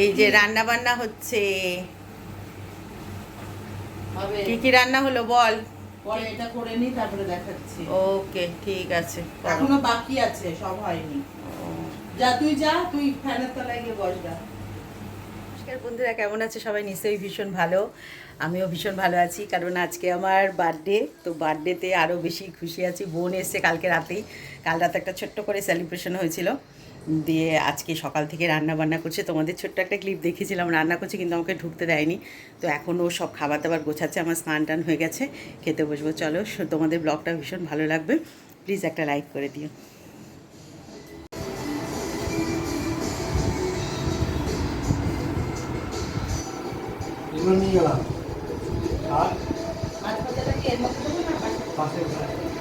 এই যে রান্না বান্না হচ্ছে। কি কি রান্না হলো বল? পরে এটা করে নি তারপরে দেখাচ্ছি। ওকে ঠিক আছে এখনও বাকি আছে সব হয়নি। যা তুই যা তুই ফ্যানের তলায় গিয়ে বস যা। নমস্কার বন্ধুরা কেমন আছে সবাই? নিশ্চয়ই ভীষণ ভালো। আমিও ভীষণ ভালো আছি কারণ আজকে আমার বার্থডে তো বার্থডেতে আরও বেশি খুশি আছি। বোন এসছে কালকে রাতেই। কাল রাতে একটা ছোট্ট করে সেলিব্রেশন হয়েছিল। দিয়ে আজকে সকাল থেকে রান্না বান্না করছে। তোমাদের ছোট্ট একটা ক্লিপ দেখেছিলাম রান্না করছে কিন্তু আমাকে ঢুকতে দেয়নি। তো এখন ও সব খাবার দাবার গোছাচ্ছে আমার স্নান টান হয়ে গেছে খেতে বসবো। চলো তোমাদের ব্লগটা ভীষণ ভালো লাগবে। প্লিজ একটা লাইক করে দিও। নিয়ে গেলাম। আর? না পাশে?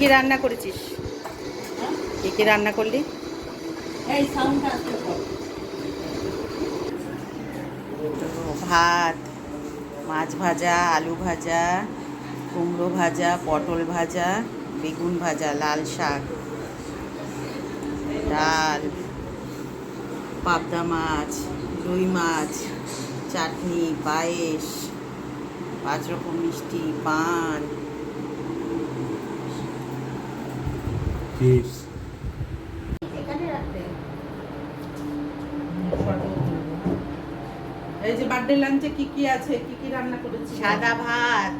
কী রান্না করেছিস? কী কী রান্না করলি। ভাত মাছ ভাজা আলু ভাজা কুমড়ো ভাজা পটল ভাজা বেগুন ভাজা লাল শাক ডাল পাবদা মাছ রুই মাছ চাটনি পায়েস পাঁচ রকম মিষ্টি পান চিপস এই যে বার্থডে লাঞ্চে কি কি আছে? কি কি রান্না করেছি সাদা ভাত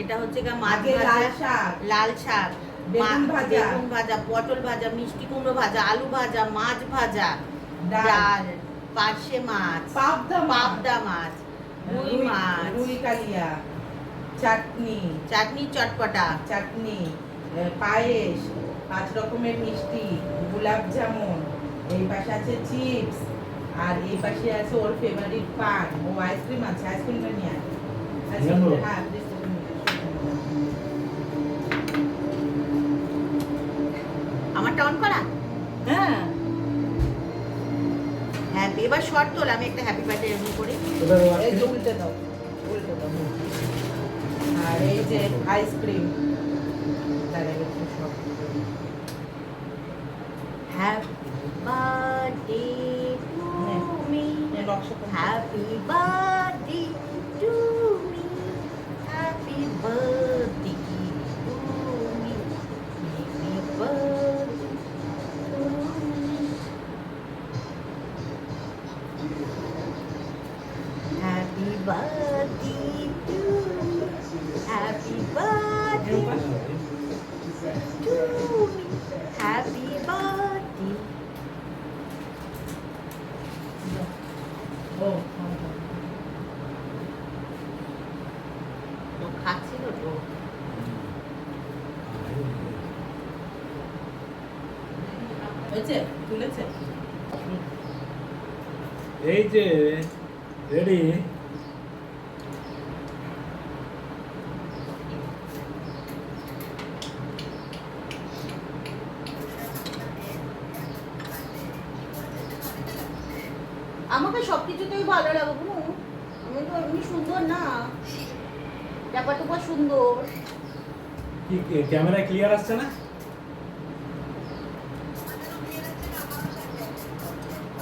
এটা হচ্ছে গা মাছ ভাজা লাল শাক। লাল শাক বেগুন ভাজা। বেগুন ভাজা পটল ভাজা মিষ্টি কুমড়ো ভাজা আলু ভাজা মাছ ভাজা ডাল। পার্শে মাছ পাবদা পাবদা মাছ রুই মাছ। রুই কালিয়া চাটনি। চাটনি চটপটা। চাটনি পায়েস পাঁচ রকমের মিষ্টি গোলাপ জামুন এই পাশে আছে চিপস আর এই পাশে আছে ওর ফেভারিট পান। ও আইসক্রিম আছে আইসক্রিমটা নিয়ে আইসক্রিমটা নেব? হ্যাঁ আসো। আমারটা অন করা? হ্যাঁ। হ্যাঁ এবার শর্ট তোল আমি একটা হ্যাপি বার্থডে এমনি করি। এই দাও উল্টে দাও। আর এই যে আইসক্রিম দাঁড়াবে একটু সব হ্যাপি বার্থডে টু হ্যাঁ। মি এই নকশা করতে- হ্যাপি বার্থডে এই যে রেডি। আমাকে সবকিছুতেই ভালো লাগে বুনু। আমি তো এমনি সুন্দর না। ব্যাপার টুপা সুন্দর। কি ক্যামেরা ক্লিয়ার আসছে না?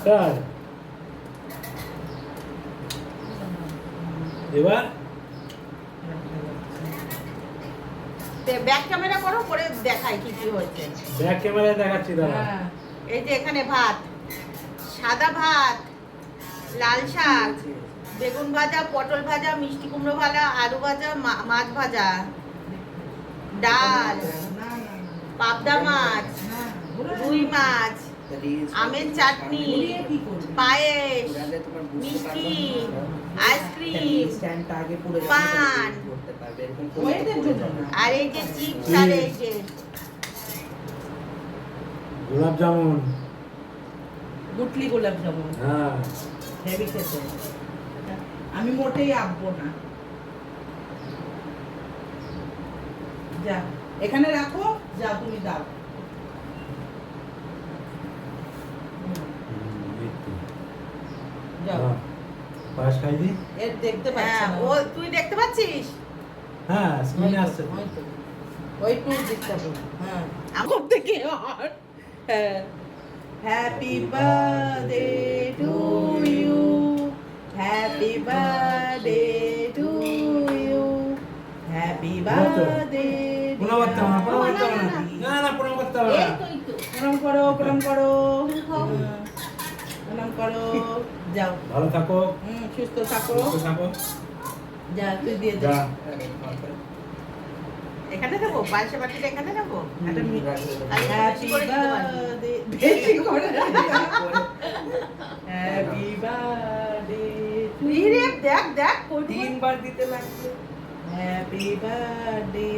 তাই এবার ব্যাক ক্যামেরা করো করে দেখাই কি কি হয়েছে। ব্যাক ক্যামেরায় দেখাচ্ছি দাদা হ্যাঁ। এই যে এখানে ভাত সাদা ভাত লাল শাক বেগুন ভাজা পটল ভাজা মিষ্টি কুমড়ো ভাজা আলু ভাজা মাছ ভাজা ডাল পাবদা মাছ না রুই মাছ আমের চাটনি পায়েস মিষ্টি আইসক্রিম পান। আর এই যে চিপস আর এই যে গোলাপ জামুন। গুটলি গোলাপ জামুন। হ্যাঁ। হেভি খেতে। আমি মোটেই আঁকবো না। যা এখানে রাখো। যা তুমি দাও হুম, যাও হ্যাঁ। পায়েস খাই দি এর দেখতে পাচ্ছি হ্যাঁ ও তুই দেখতে পাচ্ছিস? হ্যাঁ স্ক্রিনে আসছে ওই তো, ওই টু হ্যাঁ। আমার থেকে? আর হ্যাঁ happy birthday to you happy birthday to you happy birthday প্রণাম করতে হবে না, না। না, না, প্রণাম করতে হবে প্রণাম করো প্রণাম করো। হ্যাঁ, প্রণাম করো। যাও ভালো থাকো হুম সুস্থ থাকো সুস্থ থাকো যা তুই দিয়ে যা যা এখানে দেবো পায়েসে বাটিটা এখানে দেবো একটা মি- হ্যাপি হ্যাপি বার্থডে বেশি করে হ্যাপি বার্থডে দেখ দেখ তিনবার দিতে লাগবে হ্যাপি বার্থডে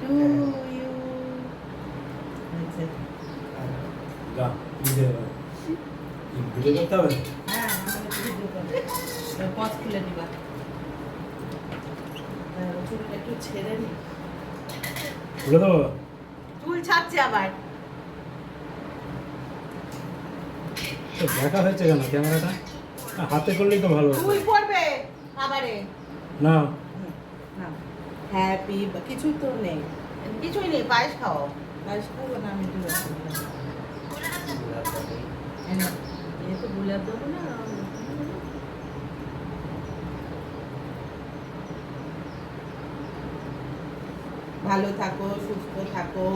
টু ইউ আচ্ছা যা ভিডিও করো। কি ভিডিও করতে হবে হ্যাঁ আমাকে ভিডিও করে পজ খুলে দিবা হ্যাঁ, চুলটা একটু ছেড়ে নি। খুলে দেবো? চুল ছাড়ছে আবার। দেখা হয়েছে কেন ক্যামেরাটা? হাতে করলেই তো ভালো। চুল পড়বে আবারে। না। হ্যাপি কিছু তো নেই। কিছুই নেই পায়েস খাও। পায়েস খাব না আমি তো দেবো না ভালো থাকো সুস্থ থাকো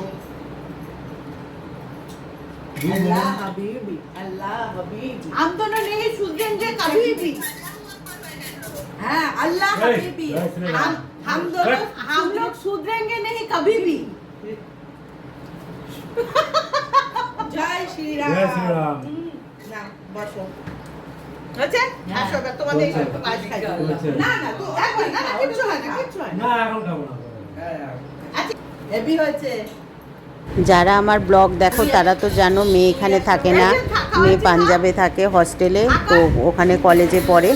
আল্লাহ হাবিবি আল্লাহ হাবিবি हम दोनों नहीं सुधरेंगे कभी भी হ্যাঁ আল্লাহ এই, হাবিবি জয় শ্রী রাম। हम हम दोनों এই। हम लोग सुधरेंगे नहीं कभी भी জয় শ্রীরাম জয় শ্রীরাম। হুম, না বসো হয়েছে হ্যাঁ। আসো এবার তোমাদের হয়েছে। একটু পায়েস খাই হয়েছে। না না তুই একবার না না কিচ্ছু হয় না কিচ্ছু হয় না না এখন খাবো না আচ্ছা হেভি হয়েছে। যারা আমার ব্লগ দেখো তারা তো জানো মেয়ে এখানে থাকে না। মেয়ে পাঞ্জাবে থাকে হস্টেলে তো ওখানে কলেজে পড়ে।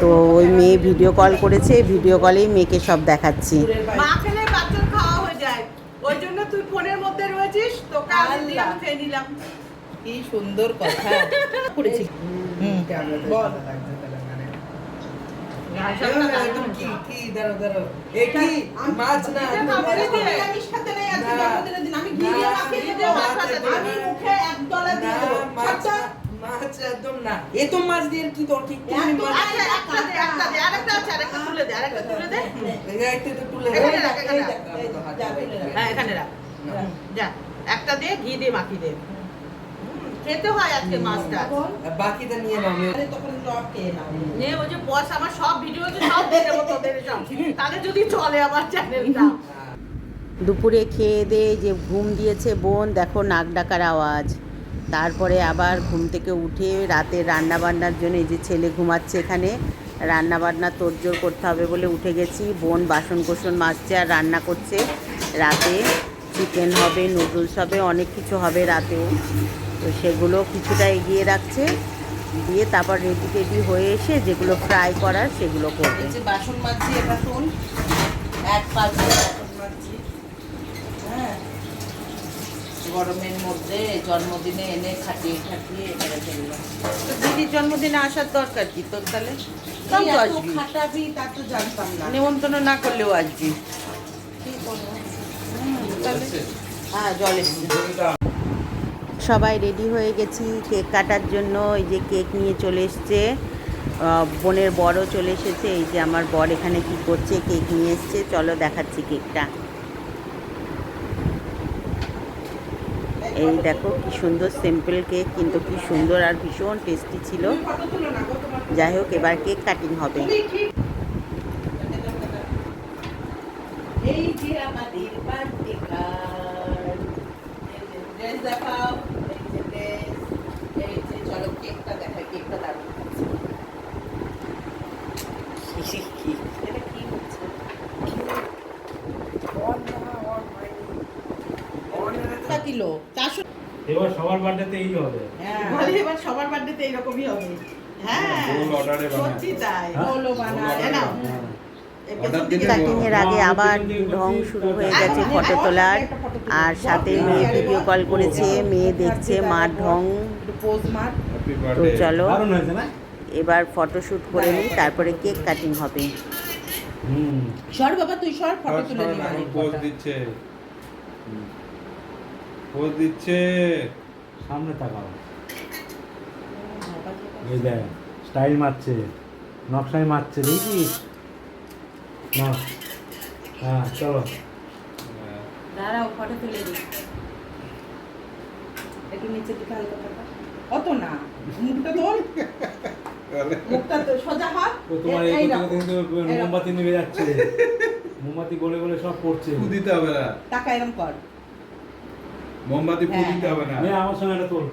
তো ওই মেয়ে ভিডিও কল করেছে ভিডিও কলেই মেয়েকে সব দেখাচ্ছি। পুরের মা বাড়ি খেলে বাচ্চার খাওয়া হয়ে যায়। ওই জন্য তুই ফোনের মধ্যে রয়েছিস? তোকে আমি দিলাম খেয়ে নিলাম। কি সুন্দর কথা। করেছি। হুম। বল খাবারে দিয়ে। আমি ঘি দিয়ে মাখিয়ে একটা দে। খেতে হয় আজকে মাছটা। বাকিটা নিয়ে নাও আমি তখন লট খেয়ে নাও। নে ওই যে বস আমার সব ভিডিও সব তোদের সব। তাহলে যদি চলে আমার চ্যানেলটা দুপুরে খেয়ে দিয়ে যে ঘুম দিয়েছে বোন দেখো নাক ডাকার আওয়াজ। তারপরে আবার ঘুম থেকে উঠে রাতে রান্না বান্নার জন্য এই যে ছেলে ঘুমাচ্ছে এখানে রান্না বান্না তোড়জোড় করতে হবে বলে উঠে গেছি। বোন বাসন কোসন মাজছে আর রান্না করছে। রাতে চিকেন হবে নুডলস হবে অনেক কিছু হবে রাতেও। তো সেগুলো কিছুটা এগিয়ে রাখছে। দিয়ে তারপর রেডি টেডি হয়ে এসে যেগুলো ফ্রাই করার সেগুলো করবে। বাসন মাজছি এটা শোন এক বাসন মাজছি হ্যাঁ। গরমের মধ্যে জন্মদিনে এনে খাটিয়ে খাটিয়ে এবারে ফেললাম তো দিদির জন্মদিনে আসার দরকার কি তোর তাহলে? সব তো আসবি। খাটাবি তা তো জানতাম না। নেমন্তন্ন না করলেও আসবি। কি করব? তাহলে হ্যাঁ জল। সবাই রেডি হয়ে গেছি কেক কাটার জন্য। এই যে কেক নিয়ে চলে এসছে। বোনের বড় চলে এসেছে। এই যে আমার বর এখানে কি করছে কেক নিয়ে এসছে। চলো দেখাচ্ছি কেকটা এই দেখো কি সুন্দর সিম্পল কেক কিন্তু কি সুন্দর আর ভীষণ টেস্টি ছিল। যাই হোক, এবার কেক কাটিং হবে। এই যে আমাদের ড্রেস দেখাও এই যে ড্রেস এই যে চলো কেকটা দেখাই কেকটা দারুণ এটা কি হচ্ছে কিলো চারশো এবার সবার বার্থডেতে এই হবে হ্যাঁ এবার সবার বার্থডেতে এইরকমই হবে হ্যাঁ বানায়। সত্যি তাই হ্যাঁ? হলো। হ্যাঁ। কাটিং এর আগে আবার ঢং শুরু হয়ে গেছে ফটো তোলার। আর সাথে মেয়ে ভিডিও কল করেছে মেয়ে দেখছে মার ঢং। একটু পোজ মার। তো চলো। এবার ফটোশ্যুট করে নিই তারপরে কেক কাটিং হবে। হুম। সর বাবা তুই সর ফটো তুলে নিবি পোজ দিচ্ছে। খোঁজ দিচ্ছে। সামনে তাকাও। এই দেখ স্টাইল মারছে। নকশায় মারছে দেখিস না। হ্যাঁ চলো। দাঁড়াও ফটো তুলে দিই। একটু নিচের দিকে হালকা টাকা অত না মুখটা তোর মুখটা তো সোজা হাত ও তোমার এই এই করতে রাখো। করতে কিন্তু এই রাখো। মোমবাতি নেমে যাচ্ছে। মোমবাতি গলে গলে সব পড়ছে। ফু দিতে হবে না। টাকা এরম কর। মোমবাতি ফু হ্যাঁ। দিতে হবে না। আমার সঙ্গে তোল।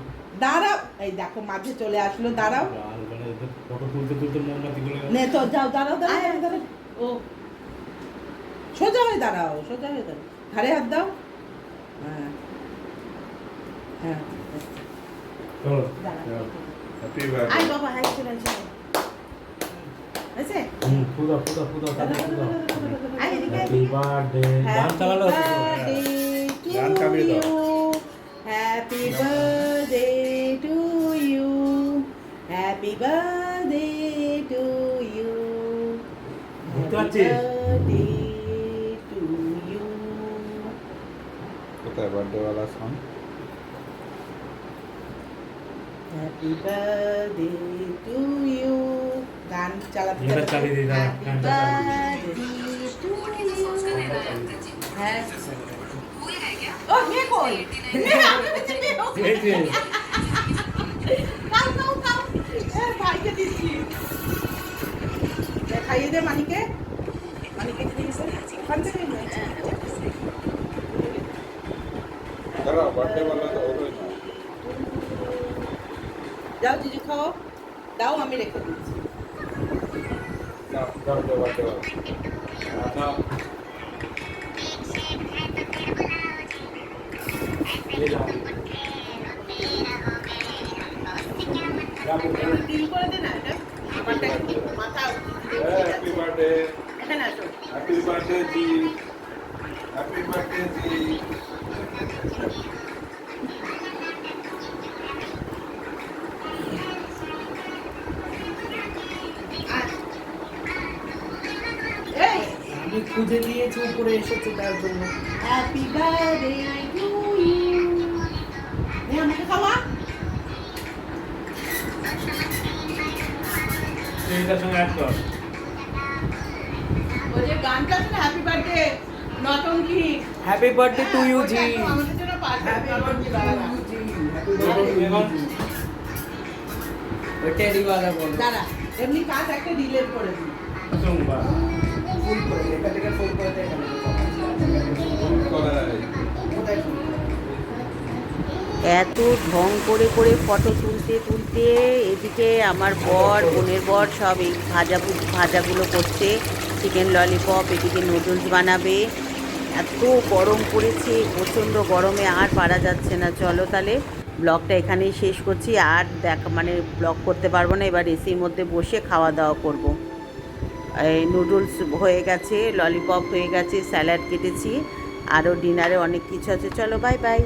দাঁড়াও। এই দেখো মাঝে চলে আসলো দাঁড়াও। ফটো তুলতে তুলতে মোমবাতি গলে নে তো যাও দাঁড়াও, দাঁড়াও। ও। সোজা হয়ে দাঁড়াও সোজা হয়ে দাঁড়াও। ঘাড়ে হাত দাও। হ্যাঁ। হ্যাঁ চলো। হ্যাপি বাবা হাই চলে হুম এদিকে হ্যাপি বার্থডে গান চালালো গান দাও। Happy birthday to you happy birthday to you বুঝতে পারছিস? বার্থডে টু ইউ কোথায় বার্থডে वाला song happy birthday to you গান চালাতে এটা চালিয়ে দিই, দাঁড়া, হ্যাপি গানটা চালিয়ে দিই। বার্থডে টু ইউ হ্যাঁ ও মেয়ে কই এই যে কাউ কাউ কাউ এ যাও জিজু খাও। দাও আমি রেখে দিচ্ছি। যাও। ক্লিন করে দে না এটা। একটু মাথা হ্যাপি বার্থডে এখানে আসো। হ্যাপি বার্থডে জি হ্যাপি বার্থডে জি খুঁজে দিয়েছি উপরে এসেছে তার জন্য। হ্যাপি বার্থডে টু ইউ এ আমাকে খাওয়া? এইটার সঙ্গে অ্যাড কর। ওই যে গানটা আছে হ্যাপি বার্থডে নটঙ্কি হ্যাপি বার্থডে টু ইউ জি আমাদের জন্য হ্যাপি বার্থডে জি হ্যাপি এখন ওই वाला বলো। দাঁড়া এমনি কাজ একটা ডিলেট করে দিই। চুম্বা ফুল করে, এটা থেকে ফুল করে এত ঢং করে করে ফটো তুলতে তুলতে এদিকে আমার বর, বোনের বর সব এই ভাজা ভাজাগুলো করছে চিকেন ললিপপ এদিকে নুডলস বানাবে। এত গরম পড়েছে, প্রচণ্ড গরমে আর পারা যাচ্ছে না। চলো তাহলে ব্লগটা এখানেই শেষ করছি। আর দেখ মানে ব্লগ করতে পারব না, এবার এসির মধ্যে বসে খাওয়া দাওয়া করব। এই নুডলস হয়ে গেছে ললিপপ হয়ে গেছে স্যালাড কেটেছি আরও ডিনারে অনেক কিছু আছে। চলো বাই বাই